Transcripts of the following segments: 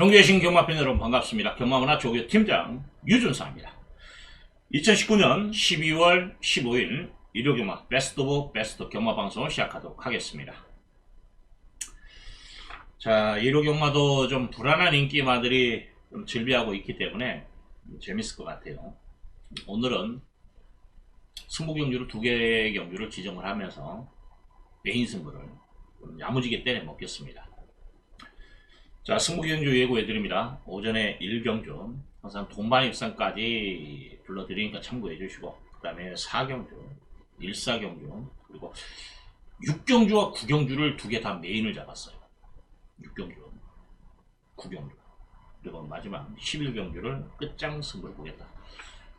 정규회신 경마팬 여러분 반갑습니다. 경마문화 조교 팀장 유준사입니다. 2019년 12월 15일 일요경마 베스트 오브 베스트 경마 방송을 시작하도록 하겠습니다. 자, 일요경마도 좀 불안한 인기마들이 좀 즐비하고 있기 때문에 재밌을 것 같아요. 오늘은 승부 경주를 두 개의 경주를 지정을 하면서 메인 승부를 좀 야무지게 때려 먹겠습니다. 자, 승부경주 예고해드립니다. 오전에 1경주, 항상 동반 입상까지 불러드리니까 참고해 주시고, 그 다음에 4경주, 1사경주, 그리고 6경주와 9경주를 두 개 다 메인을 잡았어요. 6경주, 9경주. 그리고 마지막 11경주를 끝장 승부를 보겠다.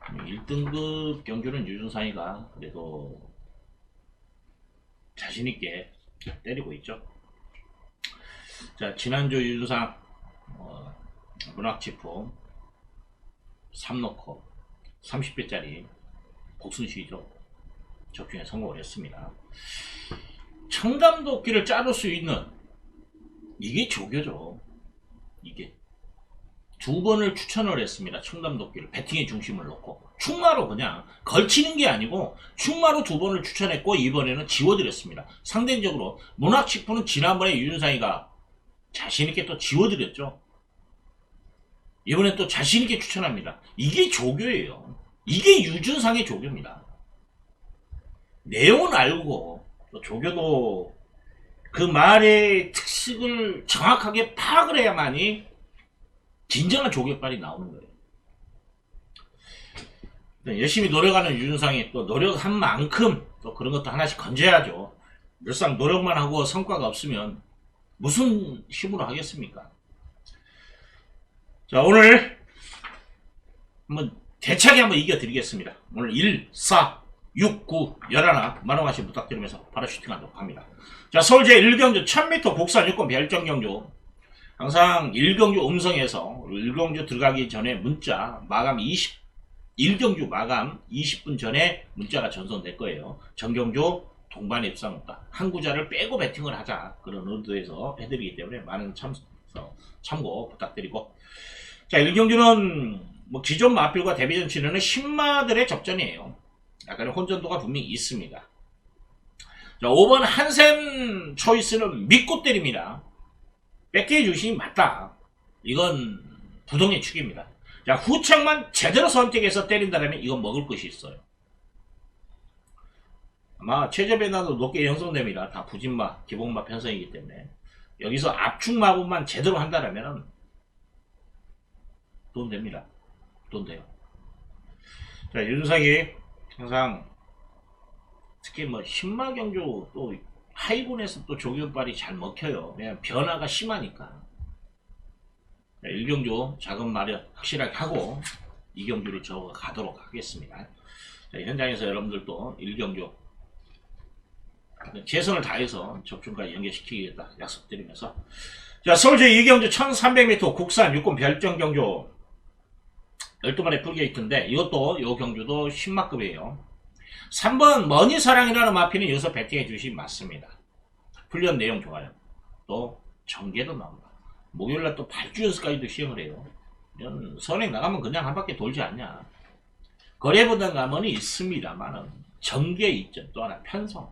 1등급 경주는 유준상이가 그래도 자신있게 때리고 있죠. 자, 지난주 유주상 어, 문학지품 3놓고 30배짜리 복순시죠 적중에 성공을 했습니다. 청담도끼를 자를 수 있는 이게 조교죠. 이게 두 번을 추천을 했습니다. 청담도끼를 배팅의 중심을 놓고 충마로 그냥 걸치는 게 아니고 충마로 두 번을 추천했고 이번에는 지워드렸습니다. 상대적으로 문학식품은 지난번에 윤상이가 자신있게 또 지워드렸죠. 이번엔 또 자신있게 추천합니다. 이게 조교예요. 이게 유준상의 조교입니다. 내용은 알고 또 조교도 그 말의 특식을 정확하게 파악을 해야만이 진정한 조교빨이 나오는 거예요. 네, 열심히 노력하는 유준상이 또 노력한 만큼 또 그런 것도 하나씩 건져야죠. 늘상 노력만 하고 성과가 없으면 무슨 힘으로 하겠습니까? 자, 오늘 한번 대차게 한번 이겨드리겠습니다. 오늘 1, 4, 6, 9, 11 만원가씩 부탁드리면서 바로 슈팅하도록 합니다. 자, 서울 제 1경주 1000m 국산 유권 별정 경주 항상 1경주 음성에서 1경주 들어가기 전에 문자 마감 20 1경주 마감 20분 전에 문자가 전송될 거예요. 정경주 동반 입상 없다. 한 구자를 빼고 배팅을 하자. 그런 의도에서 해드리기 때문에 많은 참, 참고 부탁드리고. 자, 1경주는 뭐 기존 마필과 데뷔전 치르는 신마들의 접전이에요. 약간의 혼전도가 분명히 있습니다. 자, 5번 한샘 초이스는 믿고 때립니다. 뺏겨 주심이 맞다. 이건 부동의 축입니다. 자, 후창만 제대로 선택해서 때린다면 이건 먹을 것이 있어요. 아마 최저 배나도 높게 형성됩니다. 다 부진마, 기본마 편성이기 때문에. 여기서 압축 마법만 제대로 한다면 돈 됩니다. 돈 돼요. 자, 윤상이 항상 특히 뭐 신마 경주 또 하이군에서 또 조교빨이 잘 먹혀요. 왜냐면 변화가 심하니까. 자, 1경주 작은 마련 확실하게 하고 2경주를 적어 가도록 하겠습니다. 자, 현장에서 여러분들도 1경주 최선을 다해서 접종까지 연계시키겠다 약속드리면서. 자 서울제 2경주 1300m 국산 육군 별정 경주 12마리 풀게이트인데 이것도 이 경주도 10마급이에요. 3번 머니사랑이라는 마피는 여기서 배팅해 주시 맞습니다. 훈련 내용 좋아요. 또 전개도 나옵니다. 목요일날 또 8주 연습까지도 시험을 해요. 이런 선행 나가면 그냥 한 바퀴 돌지 않냐. 거래보다 가면이 있습니다만은 전개 있죠. 또 하나 편성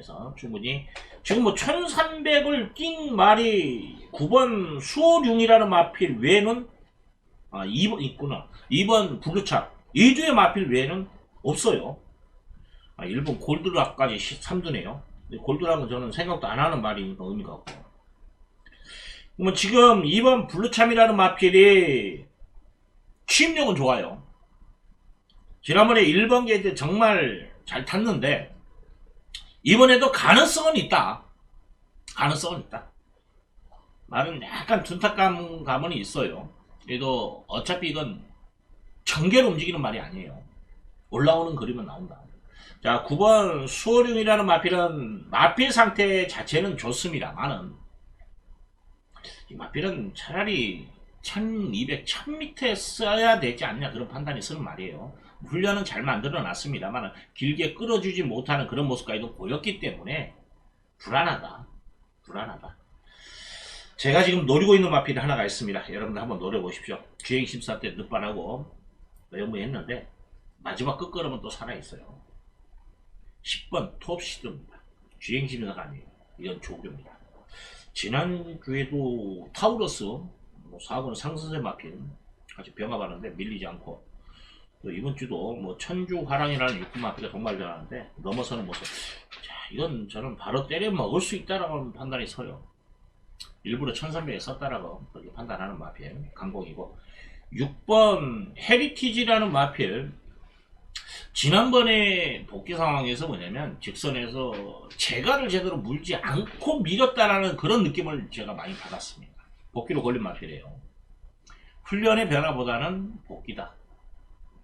그래서 충분히 지금 뭐 1300을 낀 말이 9번 수호룡이라는 마필 외에는 아 2번 있구나. 2번 블루차 2주의 마필 외에는 없어요. 아, 일본 골드락까지 3두네요. 골드락은 저는 생각도 안 하는 말이니까 의미가 없고. 그러면 지금 2번 블루참이라는 마필이 취입력은 좋아요. 지난번에 1번 게이트 정말 잘 탔는데 이번에도 가능성은 있다. 가능성은 있다. 말은 약간 둔탁감 감은 있어요. 그래도 어차피 이건 전개로 움직이는 말이 아니에요. 올라오는 그림은 나온다. 자, 9번 수호룡이라는 마필은 마필 상태 자체는 좋습니다만은 이 마필은 차라리 1200, 1000m에 써야 되지 않냐 그런 판단이 쓰는 말이에요. 훈련은 잘 만들어 놨습니다만 길게 끌어주지 못하는 그런 모습까지도 보였기 때문에 불안하다. 불안하다. 제가 지금 노리고 있는 마필이 하나가 있습니다. 여러분들 한번 노려보십시오. 주행 심사 때 늦반하고 영무했는데 마지막 끝걸음은 또 살아있어요. 10번 톱시드입니다. 주행 심사가 아니에요. 이건 조교입니다. 지난주에도 타우러스 뭐 4번 상승세 마필 같이 병합하는데 밀리지 않고 또 이번 주도 뭐 천주 화랑이라는 육군 마필가 동발전하는데 넘어서는 모습. 자, 이건 저는 바로 때려 먹을 수 있다라고 판단이 서요. 일부러 1300에 썼다라고 그렇게 판단하는 마필 강공이고 6번 헤리티지라는 마필 지난번에 복귀 상황에서 뭐냐면 직선에서 재가를 제대로 물지 않고 밀었다라는 그런 느낌을 제가 많이 받았습니다. 복귀로 걸린 마필이에요. 훈련의 변화보다는 복귀다.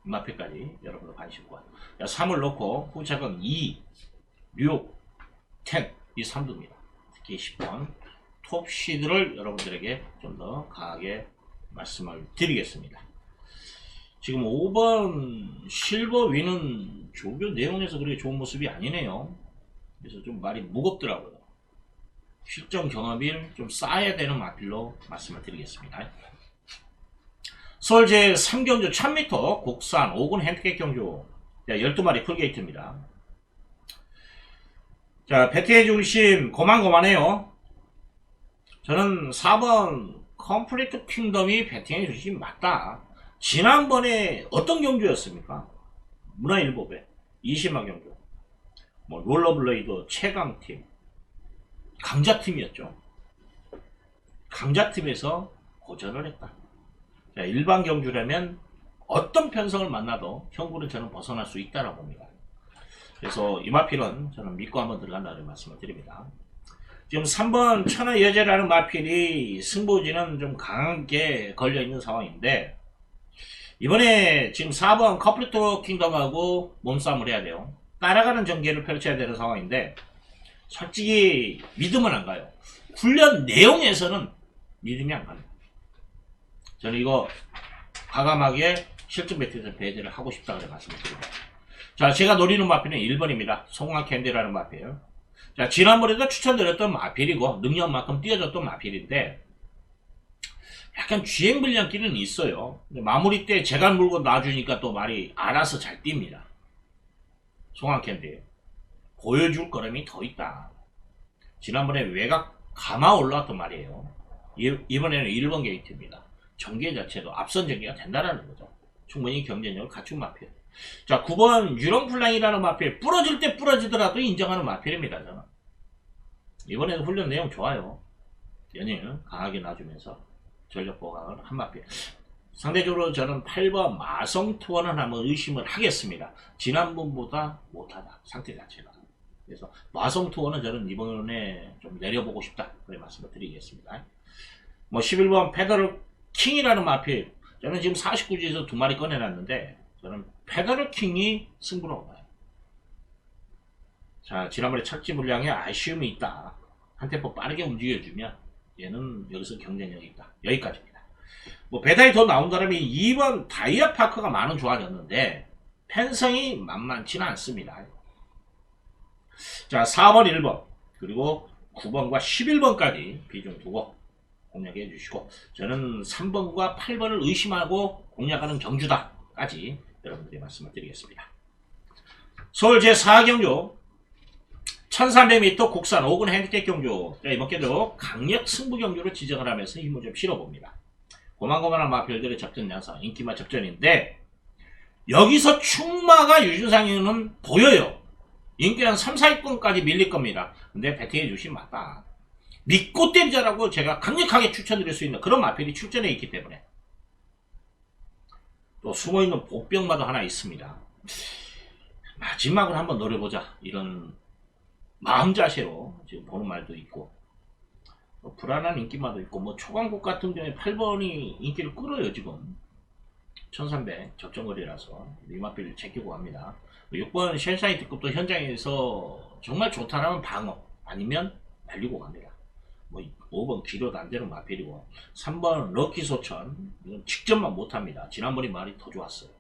이 마필까지 여러분들 관심과 3을 넣고 후착은 2, 6, 10, 이 3두입니다. 특히 10번 톱시드를 여러분들에게 좀 더 강하게 말씀을 드리겠습니다. 지금 5번 실버 위는 조교 내용에서 그렇게 좋은 모습이 아니네요. 그래서 좀 말이 무겁더라고요. 실전 경험일 좀 쌓아야 되는 마필로 말씀을 드리겠습니다. 서울 제 3경주 1000m 국산 5군 핸드캡 경주 12마리 풀게이트입니다. 자, 배트의 중심 고만고만해요. 저는 4번 컴플리트 킹덤이 배팅의 중심이 맞다. 지난번에 어떤 경주였습니까? 문화일보배 20만 경주. 뭐 롤러블레이드 최강팀 강자팀이었죠. 강자팀에서 고전을 했다. 자, 일반 경주라면 어떤 편성을 만나도 형구는 저는 벗어날 수 있다고 봅니다. 그래서 이마필은 저는 믿고 한번 들어간다는 말씀을 드립니다. 지금 3번 천하 여제라는 마필이 승부지는 좀 강하게 걸려 있는 상황인데 이번에 지금 4번 커플리토 킹덤하고 몸싸움을 해야 돼요. 따라가는 전개를 펼쳐야 되는 상황인데 솔직히 믿음은 안 가요. 훈련 내용에서는 믿음이 안 갑니다. 저는 이거 과감하게 실전 배틀에서 배제를 하고 싶다 그래 말씀을 드립니다. 자, 제가 노리는 마필은 1번입니다. 송화 캔디라는 마필. 자, 지난번에도 추천드렸던 마필이고, 능력만큼 띄워줬던 마필인데, 약간 주행 불량기는 있어요. 마무리 때 재간 물고 놔주니까 또 말이 알아서 잘 뜁니다. 송화 캔디. 보여줄 거람이 더 있다. 지난번에 외곽 감아 올라왔던 말이에요. 이- 이번에는 1번 게이트입니다. 전개 자체도 앞선 전개가 된다라는 거죠. 충분히 경쟁력을 갖춘 마필. 자, 9번 유령플랑이라는 마필. 부러질 때 부러지더라도 인정하는 마필입니다, 저는. 이번에도 훈련 내용 좋아요. 연예인 강하게 놔주면서 전력 보강을 한 마필. 상대적으로 저는 8번 마성 투원은 한번 의심을 하겠습니다. 지난번보다 못하다, 상태 자체가. 그래서 마성 투원은 저는 이번에 좀 내려보고 싶다. 그래 말씀을 드리겠습니다. 뭐 11번 페더럴 킹이라는 마필. 저는 지금 49지에서 두 마리 꺼내놨는데, 저는 페더럴 킹이 승부라고 봐요. 자, 지난번에 착지 물량에 아쉬움이 있다. 한 템포 빠르게 움직여주면 얘는 여기서 경쟁력이 있다. 여기까지입니다. 뭐 배달이 더 나온 사람이 2번 다이아 파크가 만원 좋아졌는데 펜성이 만만치는 않습니다. 자, 4번, 1번 그리고 9번과 11번까지 비중 두고 공략해 주시고 저는 3번과 8번을 의심하고 공략하는 경주다까지 여러분들이 말씀을 드리겠습니다. 서울 제4경주 1300m 국산 5군 핸디캡 경주 자, 이번 경주 강력 승부 경주로 지정을 하면서 힘을 좀 실어봅니다. 고만고만한 마필들의 접전 양상 인기마 접전인데 여기서 충마가 유준상에는 보여요. 인기 한 3, 4위권까지 밀릴 겁니다. 근데 배팅해 주신 맞다. 믿고 때리자라고 제가 강력하게 추천드릴 수 있는 그런 마필이 출전해 있기 때문에. 또 숨어있는 복병마도 하나 있습니다. 마지막을 한번 노려보자. 이런 마음 자세로 지금 보는 말도 있고 뭐 불안한 인기마도 있고 뭐 초강국 같은 경우에 8번이 인기를 끌어요 지금. 1300 적정거리라서 리마필을 제끼고 갑니다. 6번 쉘사이트급도 현장에서 정말 좋다라면 방어 아니면 날리고 갑니다 뭐 5번 기로도 안 되는 마필이고 3번 럭키 소천 이건 직접만 못합니다 지난번에 말이 더 좋았어요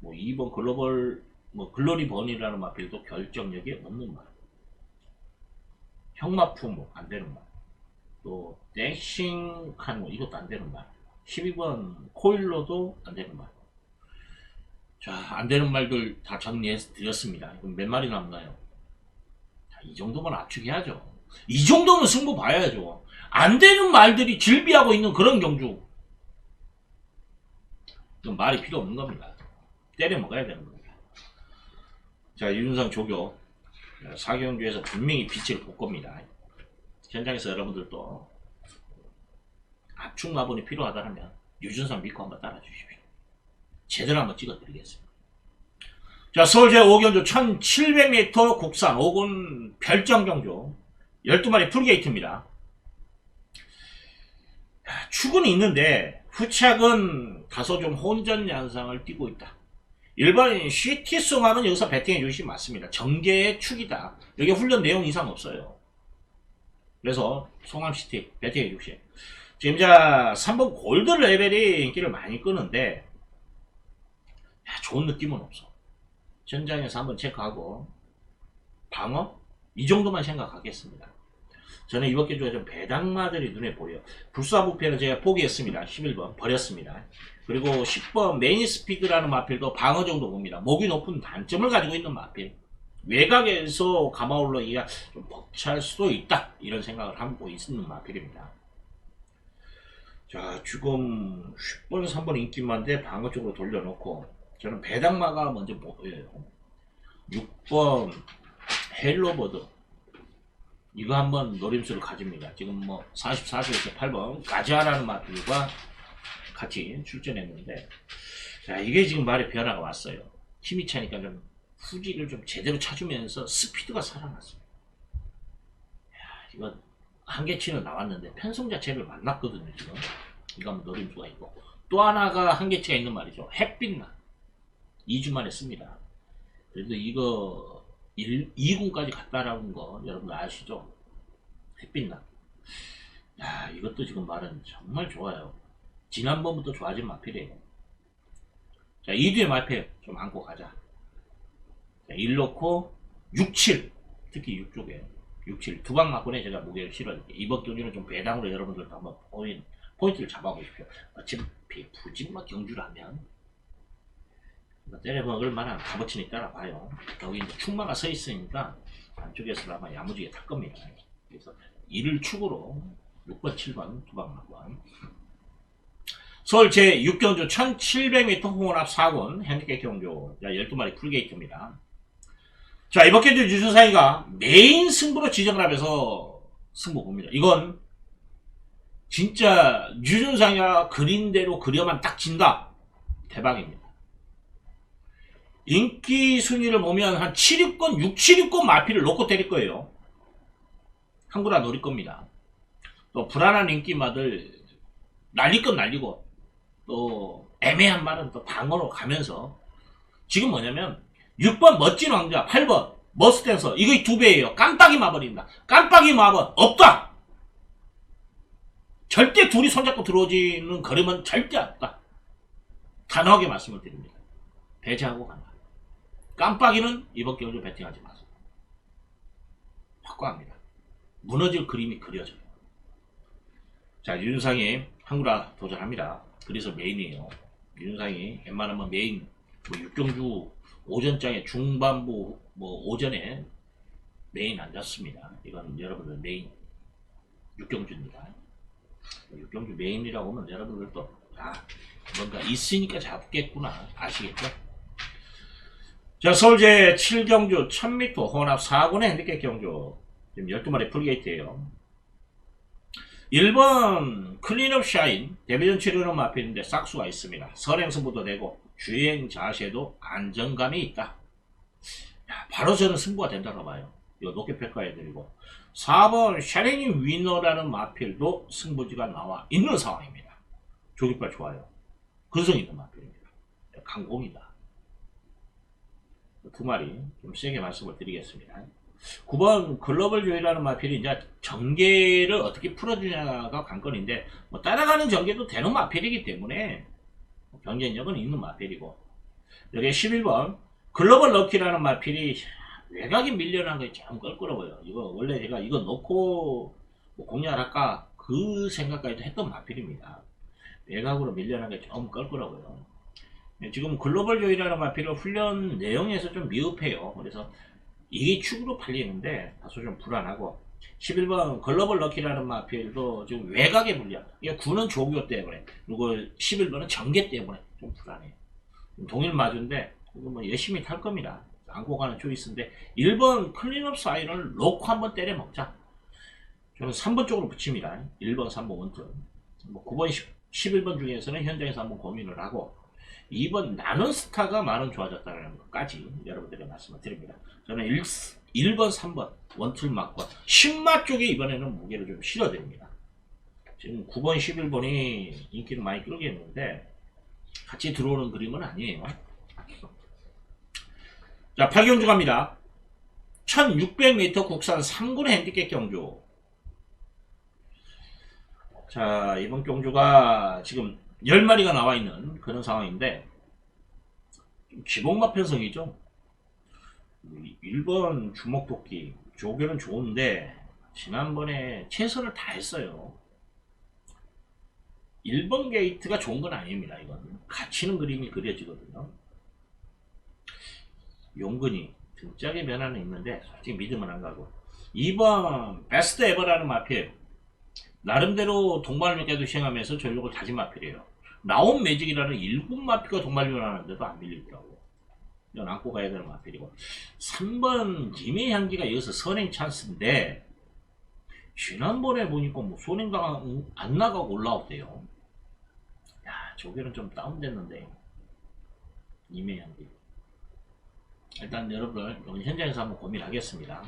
뭐 2번 글로벌 뭐 글로리 번이라는 마필도 결정력이 없는 말 형마 품목 안 되는 말 또 댄싱 카누 이것도 안 되는 말 12번 코일로도 안 되는 말 자, 안 되는 말들 다 정리해서 드렸습니다. 그럼 몇 마리 남나요? 자, 이 정도면 압축해야죠. 이 정도면 승부 봐야죠. 안 되는 말들이 질비하고 있는 그런 경주. 이건 말이 필요 없는 겁니다. 때려 먹어야 되는 겁니다. 자, 유준상 조교. 사경주에서 분명히 빛을 볼 겁니다. 현장에서 여러분들도 압축 마본이 필요하다면 유준상 믿고 한번 따라 주십시오. 제대로 한번 찍어드리겠습니다. 자, 서울 제 5경주 1700m 국산 5군 별정 경주 12마리 풀게이트입니다. 축은 있는데 후착은 다소 좀 혼전 양상을 띠고 있다. 일반인 CT송하는 여기서 배팅해 주시면 맞습니다. 정계의 축이다. 여기 훈련 내용 이상 없어요. 그래서 송암 CT 배팅해 주십시오. 지금 자 3번 골드 레벨이 인기를 많이 끄는데 야, 좋은 느낌은 없어. 현장에서 한번 체크하고 방어 이 정도만 생각하겠습니다. 저는 이번 기주에 좀 배당마들이 눈에 보여. 불사부패는 제가 포기했습니다. 11번 버렸습니다. 그리고 10번 매니스피드라는 마필도 방어 정도 봅니다. 목이 높은 단점을 가지고 있는 마필. 외곽에서 가마올러기가 좀 벅찰 수도 있다. 이런 생각을 하고 있는 마필입니다. 자, 지금 10번, 3번 인기만데 방어 쪽으로 돌려놓고 저는 배당마가 먼저 보여요. 6번 헬로버드 이거 한번 노림수를 가집니다. 지금 뭐 44세에서 8번 가지아라는 마필과 같이 출전했는데 자 이게 지금 말의 변화가 왔어요. 힘이 차니까 좀 후지를 좀 제대로 차주면서 스피드가 살아났어요. 야, 이건 한계치는 나왔는데 편성 자체를 만났거든요 지금. 이거 한번 노림수가 있고 또 하나가 한계치가 있는 말이죠. 햇빛나 2주 만에 씁니다. 그래도 이거 1, 2군까지 갔다라는 거 여러분 아시죠? 햇빛나. 야, 이것도 지금 말은 정말 좋아요. 지난번부터 좋아진 마필이에요. 자, 2뒤에 마필 좀 안고 가자. 자, 1 놓고 6, 7. 특히 6 쪽에. 6, 7. 두 방 맞고네 제가 무게를 실어줄게요. 이번 경기는 좀 배당으로 여러분들도 한번 포인, 포인트를 잡아보십시오. 어차피 부진막 경주라면 때려 먹을 만한 값어치는 있다라 봐요. 여기 이제 충마가 서 있으니까 안쪽에서 아마 야무지게 탈 겁니다. 그래서 이를 축으로 6번, 7번 두방 맞고 서울 제6경주 1700m 홍원앞 4군 핸디캡 경주 12마리 풀게이트입니다. 자 이번 경주 유준상이가 메인 승부로 지정을 하면서 승부 봅니다. 이건 진짜 유준상이가 그린대로 그려만 딱 진다. 대박입니다. 인기 순위를 보면 한 7, 6권, 6, 7, 6권 마피를 놓고 때릴 거예요. 한구라 노릴 겁니다. 또 불안한 인기마들 날릴 건 날리고 또 애매한 말은 또 방어로 가면서 지금 뭐냐면 6번 멋진 왕자, 8번 머스댄서 이거 두 배예요. 깜빡이 마버린다. 깜빡이 마버 없다. 절대 둘이 손잡고 들어오지는 걸으면 절대 없다. 단호하게 말씀을 드립니다. 배제하고 간다. 깜빡이는 이번 겨울에 배팅하지 마세요. 확고합니다. 무너질 그림이 그려져요. 자, 윤상이 한구라 도전합니다. 그래서 메인이에요. 윤상이 웬만하면 메인, 뭐 육경주 오전장에 중반부, 뭐 오전에 메인 앉았습니다. 이건 여러분들 메인 육경주입니다. 육경주 메인이라고 하면 여러분들도 아 뭔가 있으니까 잡겠구나 아시겠죠? 자, 서울제 7경주 1000m 혼합 4군의 핸디캡 경주. 지금 12마리 풀게이트예요 1번 클린업 샤인 데뷔전 치료는 마필인데 싹수가 있습니다. 선행승부도 되고 주행 자세도 안정감이 있다. 야, 바로 저는 승부가 된다고 봐요. 이거 높게 평가해드리고 4번 샤레니 위너라는 마필도 승부지가 나와 있는 상황입니다. 조깃발 좋아요. 근성 있는 마필입니다. 강공이다. 두 마리 좀 세게 말씀을 드리겠습니다. 9번 글로벌 조이라는 마필이 이제 전개를 어떻게 풀어주냐가 관건인데 뭐 따라가는 전개도 되는 마필이기 때문에 경쟁력은 있는 마필이고 여기 11번 글로벌 럭키라는 마필이 외곽이 밀려난 것이 참 껄끄러워요. 이거 원래 제가 이거 놓고 뭐 공략할까 그 생각까지도 했던 마필입니다. 외곽으로 밀려난 게 좀 껄끄러고요. 네, 지금 글로벌 조이라는 마필은 훈련 내용에서 좀 미흡해요. 그래서 이게 축으로 팔리는데 다소 좀 불안하고 11번 글로벌 럭키라는 마필도 지금 외곽에 물려. 이게 9는 조교 때문에 그리고 11번은 전개 때문에 좀 불안해요. 동일 마주인데 이거 뭐 열심히 탈 겁니다. 안고 가는 초이스인데 1번 클린업 사이를 놓고 한번 때려 먹자. 저는 3번 쪽으로 붙입니다. 1번, 3번 원투. 뭐 9번, 10, 11번 중에서는 현장에서 한번 고민을 하고 2번 나는 스타가 많은 좋아졌다는 것까지 여러분들에게 말씀을 드립니다. 저는 1, 1번, 3번 원툴 맞고 10마 쪽에 이번에는 무게를 좀 실어드립니다. 지금 9번, 11번이 인기를 많이 끌게 했는데 같이 들어오는 그림은 아니에요. 자, 8경주 갑니다. 1600m 국산 3군 핸디캡 경주. 자, 이번 경주가 지금 10마리가 나와 있는 그런 상황인데, 좀 기복마 편성이죠. 1번 주먹도끼, 조교는 좋은데, 지난번에 최선을 다했어요. 1번 게이트가 좋은 건 아닙니다, 이건. 갇히는 그림이 그려지거든요. 용근이 등짝의 변화는 있는데 솔직히 믿음은 안 가고 2번 베스트 에버라는 마필 나름대로 동반을까도 시행하면서 전력을 다진 마필이에요 나온 매직이라는 일군 마필과 동반을 하는데도 안 밀리더라고 이건 안고 가야 되는 마필이고 3번 김의 향기가 여기서 선행 찬스인데 지난번에 보니까 뭐 선행당 안 나가고 올라왔대요 야 저기는 좀 다운됐는데 김의 향기 일단 여러분들 현장에서 한번 고민하겠습니다.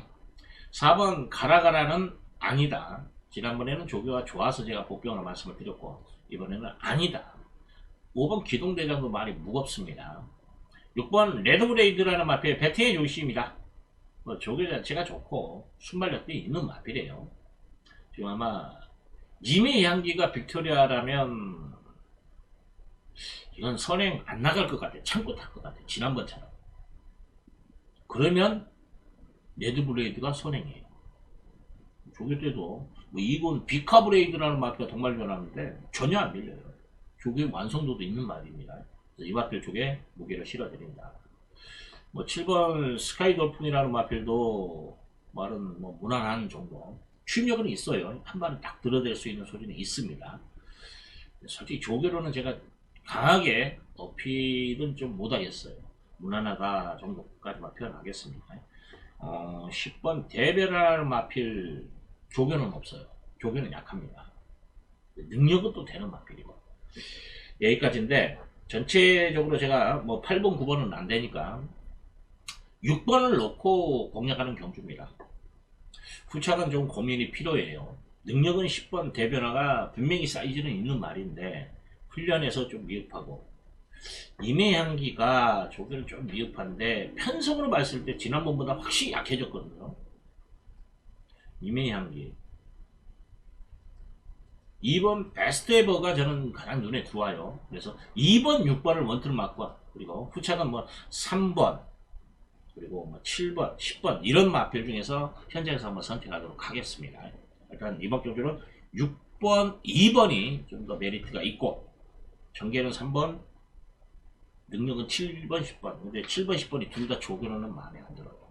4번 가라가라는 아니다. 지난번에는 조교가 좋아서 제가 복병을 말씀을 드렸고 이번에는 아니다. 5번 기동대장도 말이 무겁습니다. 6번 레드브레이드라는 마필 배팅의 조시입니다. 뭐 조교 자체가 좋고 순발력도 있는 마필이에요. 지금 아마 님의 향기가 빅토리아라면 이건 선행 안 나갈 것 같아. 참고 탈 것 같아. 지난번처럼. 그러면 레드브레이드가 선행해요. 조교 때도 뭐 이건 비카브레이드라는 마피가 정말 변하는데 전혀 안 밀려요. 조교의 완성도도 있는 말입니다. 그래서 이 마필 쪽에 무게를 실어드립니다. 뭐 7번 스카이 돌풍이라는 마필도 말은 뭐 무난한 정도. 추임력은 있어요. 한 발은 딱 들어댈 수 있는 소리는 있습니다. 솔직히 조교로는 제가 강하게 어필은 좀 못하겠어요. 무난하다 정도까지만 표현하겠습니다. 어, 10번 대별하는 마필 조교는 없어요. 조교는 약합니다. 능력은 또 되는 마필이고 여기까지인데 전체적으로 제가 뭐 8번 9번은 안 되니까 6번을 넣고 공략하는 경주입니다. 후착은 좀 고민이 필요해요. 능력은 10번 대변화가 분명히 사이즈는 있는 말인데 훈련에서 좀 미흡하고 임의 향기가 조교는 좀 미흡한데 편성으로 봤을 때 지난번보다 확실히 약해졌거든요. 임의 향기. 2번 베스트 에버가 저는 가장 눈에 들어와요. 그래서 2번, 6번을 원투를 맞고 그리고 후차가 뭐 3번 그리고 뭐 7번, 10번 이런 마필 중에서 현장에서 한번 선택하도록 하겠습니다. 일단 이번 경주는 6번, 2번이 좀 더 메리트가 있고 전개는 3번, 능력은 7번, 10번. 근데 7번, 10번이 둘 다 조교로는 마음에 안 들어요.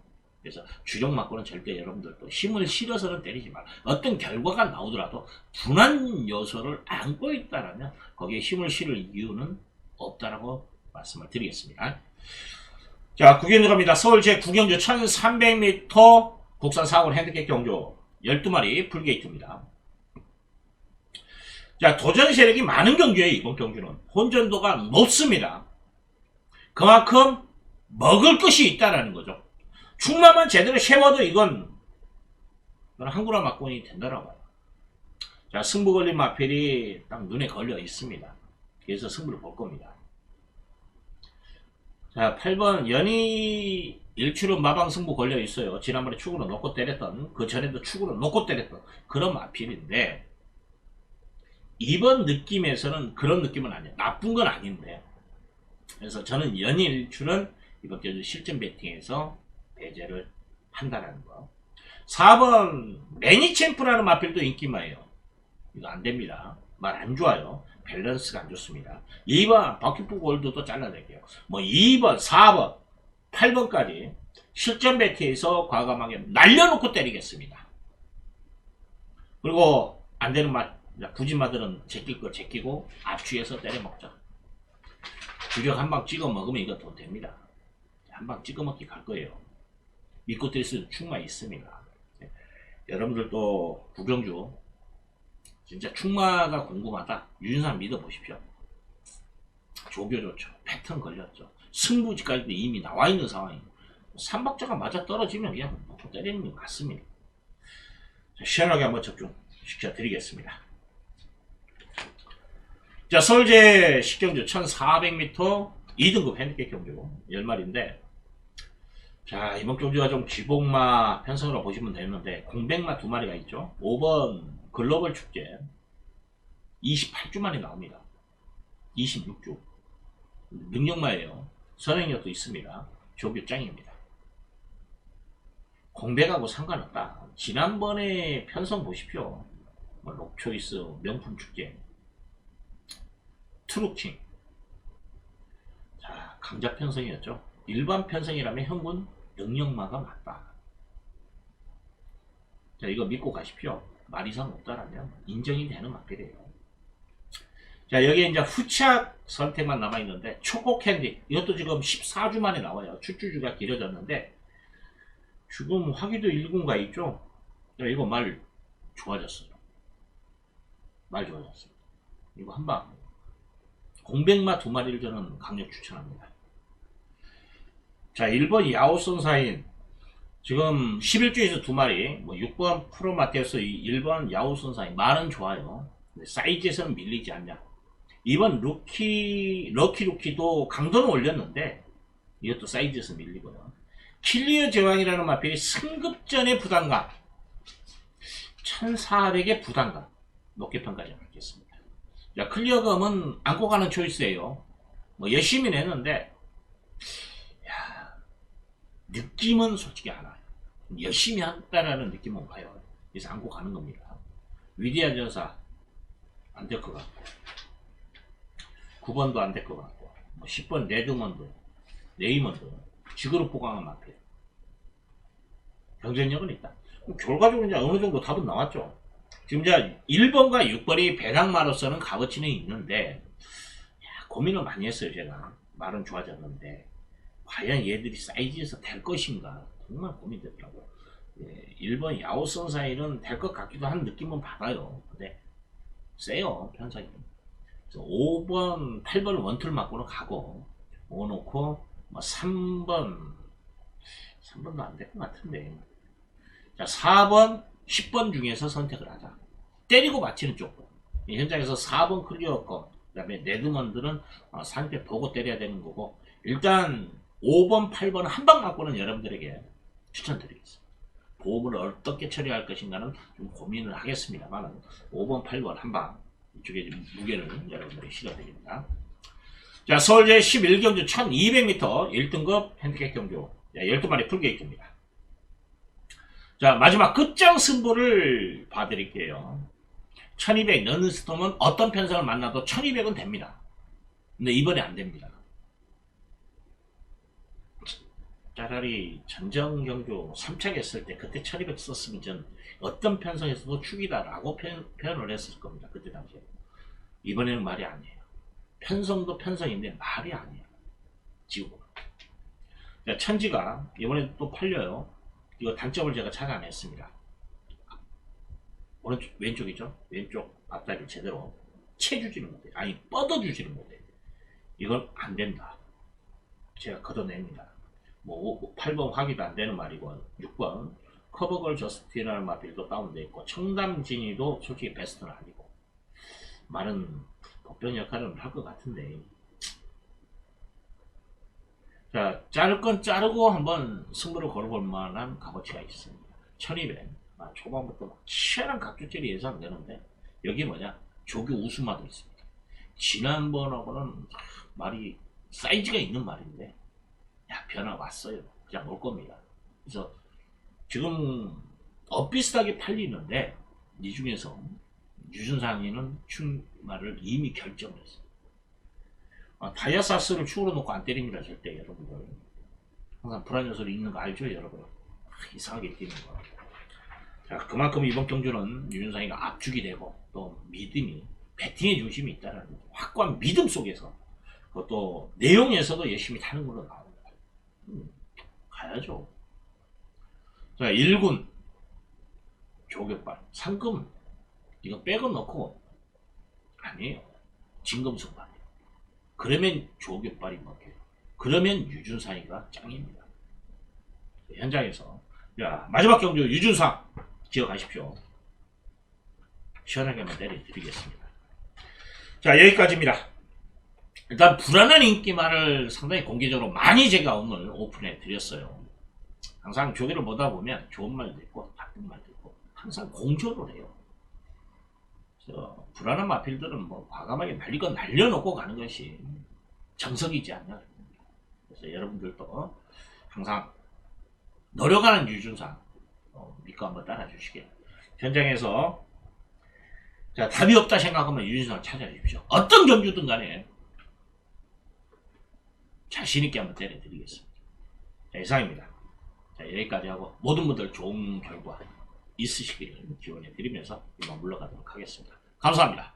그래서 주력 맞고는 절대 여러분들도 힘을 실어서는 때리지 마. 어떤 결과가 나오더라도 분한 요소를 안고 있다라면 거기에 힘을 실을 이유는 없다라고 말씀을 드리겠습니다. 자, 구경주 갑니다. 서울 제 구경주 1300m 국산 사고 핸드캡 경주 12마리 풀게이트입니다. 자, 도전 세력이 많은 경주예요, 이번 경주는. 혼전도가 높습니다. 그만큼 먹을 것이 있다라는 거죠. 충만만 제대로 세워도 이건 한구라 막곤이 된다라고. 자, 승부 걸린 마필이 딱 눈에 걸려 있습니다. 그래서 승부를 볼 겁니다. 자, 8번 연희 일출은 마방 승부 걸려 있어요. 지난번에 축으로 놓고 때렸던 그 전에도 축으로 놓고 때렸던 그런 마필인데 이번 느낌에서는 그런 느낌은 아니에요. 나쁜 건 아닌데 그래서 저는 연일출은 이번 경주 실전 배팅에서 배제를 한다는 거. 4번 매니챔프라는 마필도 인기마예요. 이거 안 됩니다. 말 안 좋아요. 밸런스가 안 좋습니다. 2번 버킷북 골드도 잘라낼게요. 뭐 2번, 4번, 8번까지 실전 배트에서 과감하게 날려놓고 때리겠습니다. 그리고 안 되는 맛, 맛들은 제낄 거 제끼고 앞뒤에서 때려 먹자. 주력 한 방 찍어 먹으면 이거 돈 됩니다. 한 방 찍어 먹기 갈 거예요. 믿고 뛸수 충만 있습니다. 네. 여러분들도 구경주 진짜 충마가 궁금하다. 유진산 믿어보십시오. 조교 좋죠. 패턴 걸렸죠. 승부지까지도 이미 나와 있는 상황이에요. 삼박자가 맞아 떨어지면 그냥 놓고 때리는 게 맞습니다. 자, 시원하게 한번 접종 시켜 드리겠습니다. 자, 서울제 식경주 1400m 2등급 핸디캡 경주 10마리인데 자, 이번 경주가 좀 기복마 편성으로 보시면 되는데 공백마 두 마리가 있죠. 5번 글로벌 축제 28주 만에 나옵니다. 26주 능력마예요. 선행력도 있습니다. 조교짱입니다. 공백하고 상관없다. 지난번에 편성 보십시오. 뭐 록초이스 명품 축제 트루킹 자 강자 편성이었죠. 일반 편성이라면 현군 능력마가 맞다. 자 이거 믿고 가십시오. 말 이상 없다라면 인정이 되는 맛들이에요. 자 여기에 이제 후착 선택만 남아있는데 초코 캔디 이것도 지금 14주 만에 나와요. 출주주가 길어졌는데 지금 화기도 1군가 있죠. 야, 이거 말 좋아졌어요. 말 좋아졌어요. 이거 한방 공백마 두 마리를 저는 강력 추천합니다. 자 1번 야오선사인 지금 11주에서 두 마리 뭐 6번 프로마테스 1번 야오선사인 말은 좋아요. 사이즈에서는 밀리지 않냐. 2번 루키 럭키 루키도 강도는 올렸는데 이것도 사이즈에서 밀리고요. 킬리어 제왕이라는 마필이 승급전의 부담감 1400의 부담감 높게 평가를 받겠습니다. 자, 클리어감은 안고 가는 초이스예요. 뭐 열심히 냈는데 야, 느낌은 솔직히 안 와요. 열심히 한다라는 느낌은 와요. 그래서 안고 가는 겁니다. 위대한 전사 안 될 것 같고 9번도 안 될 것 같고 뭐 10번 레드먼드 네이먼드 지그룹 보강한 마필 경쟁력은 있다. 결과적으로 이제 어느 정도 답은 나왔죠. 지금 이제 1번과 6번이 배당마로서는 값어치는 있는데 야, 고민을 많이 했어요 제가 말은 좋아졌는데 과연 얘들이 사이즈에서 될 것인가 정말 고민되더라고요. 예, 1번 야오 선 사이는 될것 같기도 한 느낌은 받아요. 근데 세요. 그래서 5번, 8번 원툴 맞고는 가고 오놓고 뭐 3번 3번도 안 될 것 같은데 자 4번 10번 중에서 선택을 하자 때리고 맞히는 쪽이 현장에서 4번 클리어권 그 다음에 레드먼들은 어, 상대 보고 때려야 되는 거고 일단 5번 8번 한방 맞고는 여러분들에게 추천드리겠습니다 보험을 어떻게 처리할 것인가는 좀 고민을 하겠습니다만 5번 8번 한 방 이쪽에 좀 무게를 여러분들이 실어드립니다 자, 서울제 11경주 1200m 1등급 핸디캡 경주 12마리 풀게이트입니다. 자, 마지막 끝장 승부를 봐드릴게요. 1200 런스톰은 어떤 편성을 만나도 1200은 됩니다. 근데 이번에 안 됩니다. 차라리 전정 경주 3차기 했을 때 그때 1200 썼으면 전 어떤 편성에서도 축이다라고 표현, 표현 을 했을 겁니다. 그때 당시에. 이번에는 말이 아니에요. 편성도 편성인데 말이 아니에요. 지우고. 자, 천지가 이번에 또 팔려요. 이거 단점을 제가 찾아냈습니다. 오른쪽, 왼쪽이죠? 왼쪽 앞다리 제대로 채주지는 못해. 아니, 뻗어주지는 못해. 이건 안 된다. 제가 걷어냅니다. 뭐, 8번 확인도 안 되는 말이고, 6번 커버걸 저스티라는 마필도 다운돼 있고, 청담 진이도 솔직히 베스트는 아니고, 말은 복병 역할을 할 것 같은데. 자, 자를 건 자르고 한번 승부를 걸어볼 만한 값어치가 있습니다. 1200. 아, 초반부터 막 치열한 각주절이 예상되는데, 여기 뭐냐? 조교 우수마도 있습니다. 지난번하고는 말이 사이즈가 있는 말인데, 야, 변화 왔어요. 그냥 올 겁니다. 그래서 지금 엇비슷하게 팔리는데, 이 중에서 유준상이는 출마를 이미 결정했어요. 아, 다이아사스를 축으로 놓고 안 때립니다, 절대 여러분들. 항상 불안 요소리 있는 거 알죠, 여러분? 아, 이상하게 뛰는 거. 자, 그만큼 이번 경주는 유준상이가 압축이 되고 또 믿음이 배팅의 중심이 있다는 확고한 믿음 속에서 그것도 내용에서도 열심히 타는 걸로. 음, 가야죠. 자, 1군 조격발 상금 이거 백은 넣고 아니에요. 진검승발이에요. 그러면 조격발이 먹혀요. 그러면 유준상이가 짱입니다. 현장에서 자 마지막 경주 유준상 기억하십시오. 시원하게 한번 내려드리겠습니다. 자 여기까지입니다. 일단 불안한 인기만을 상당히 공개적으로 많이 제가 오늘 오픈해 드렸어요. 항상 조개를 보다 보면 좋은 말도 있고 나쁜 말도 있고 항상 공조를 해요. 그래서 불안한 마필들은 뭐 과감하게 날리고 날려놓고 가는 것이 정석이지 않나. 그래서 여러분들도 항상 노력하는 유준상 어, 믿고 한번 따라주시길. 현장에서 자 답이 없다 생각하면 유준상을 찾아주십시오. 어떤 경주든 간에 자신 있게 한번 때려드리겠습니다. 자, 이상입니다. 자, 여기까지 하고 모든 분들 좋은 결과 있으시기를 기원해 드리면서 이만 물러가도록 하겠습니다. 감사합니다.